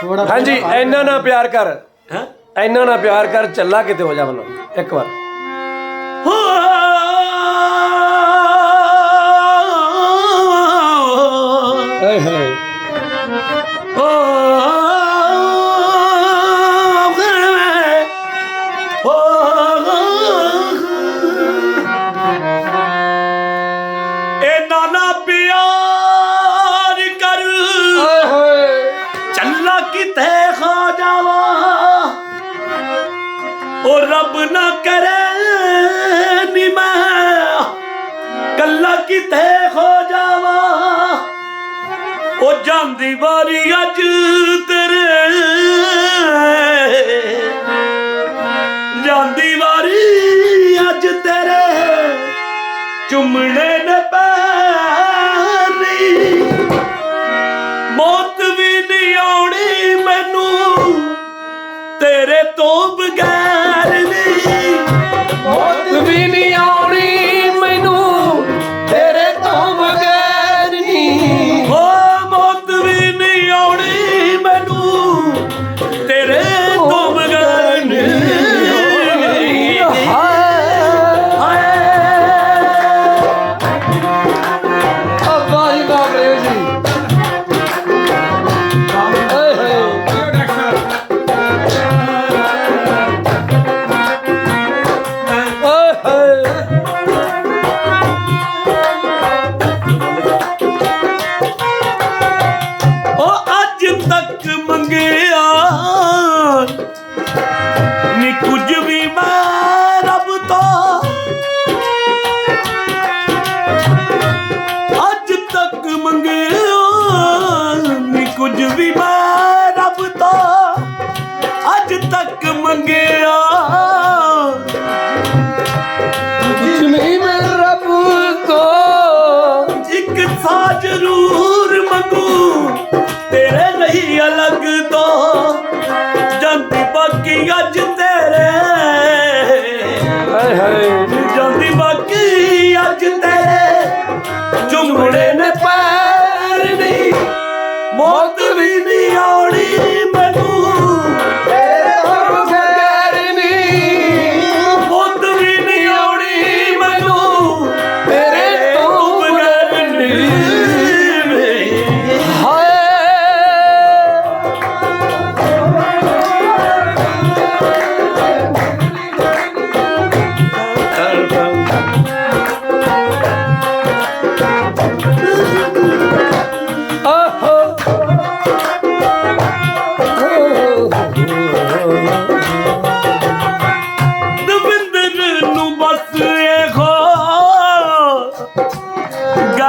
ਥੋੜਾ ਹਾਂਜੀ ਇੰਨਾ ਨਾ ਪਿਆਰ ਕਰ। ਹੈ? ਇੰਨਾ ਨਾ ਪਿਆਰ ਕਰ ਚੱਲਾ ਕਿਤੇ ਹੋ ਜਾ ਮੈਨੂੰ ਇੱਕ ਵਾਰ। ਹਾਏ ਹਾਏ। ਇਹ ਨਾਨਾ ਪਿਆਰ ਉਹ ਰੱਬ ਨਾ ਕਰੇ ਨੀ ਮੈਂ ਕੱਲਾ ਕਿਤੇ ਹੋ ਜਾਵਾ? ਉਹ ਜਾਂਦੀ ਵਾਰੀ ਅੱਜ ਤੇਰੇ ਜਾਂਦੀ ਵਾਰੀ ਅੱਜ ਤੇਰੇ ਚੁੰਮਣੇ ਨੇ ਪੈਰੀ। ਮੌਤ ਵੀ ਨਹੀਂ ਆਉਣੀ ਮੈਨੂੰ ਤੇਰੇ ਤੋਂ ਬਗੈਰ। ਤੱਕ ਮੰਗਿਆ। ਕੁਛ ਨਹੀਂ ਮੈਂ ਰੱਬ ਤੋਂ ਇੱਕ ਸਾ ਜ਼ਰੂਰ ਮੰਗੂ ਤੇਰੇ ਨਹੀਂ ਅਲੱਗ ਤੋਂ। ਜਾਂਦੀ ਬਾਕੀ ਅੱਜ ਤੇਰੇ। ਹਾਏ ਹਾਏ। ਜਾਂਦੀ ਬਾਕੀ ਅੱਜ ਤੇਰੇ।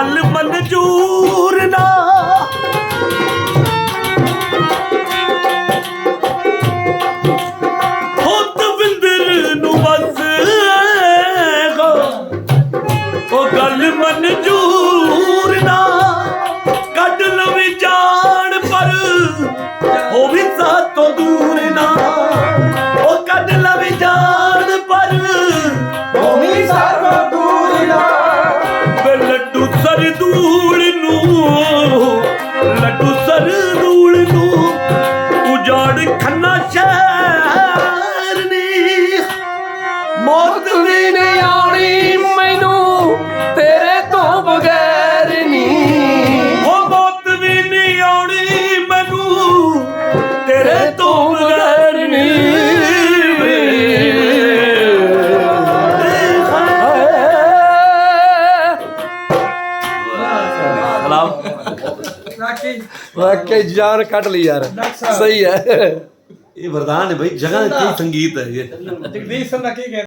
ਗੱਲ ਮਨਜ਼ੂਰ ਨਾ। ਹੋ ਦਵਿੰਦਰ ਨੂੰ ਬਸ ਉਹ ਗੱਲ ਮਨਜ਼ੂਰ Dure. ਵਾਕਈ ਜਾਨ ਕੱਢ ਲਈ ਯਾਰ। ਸਹੀ ਹੈ। ਇਹ ਵਰਦਾਨ ਹੈ ਭਾਈ ਜਗ੍ਹਾ ਕੀ ਸੰਗੀਤ ਹੈ ਇਹ। ਜਗਦੀਸ਼ ਸਿੰਘ ਦਾ ਕੀ ਕਹਿ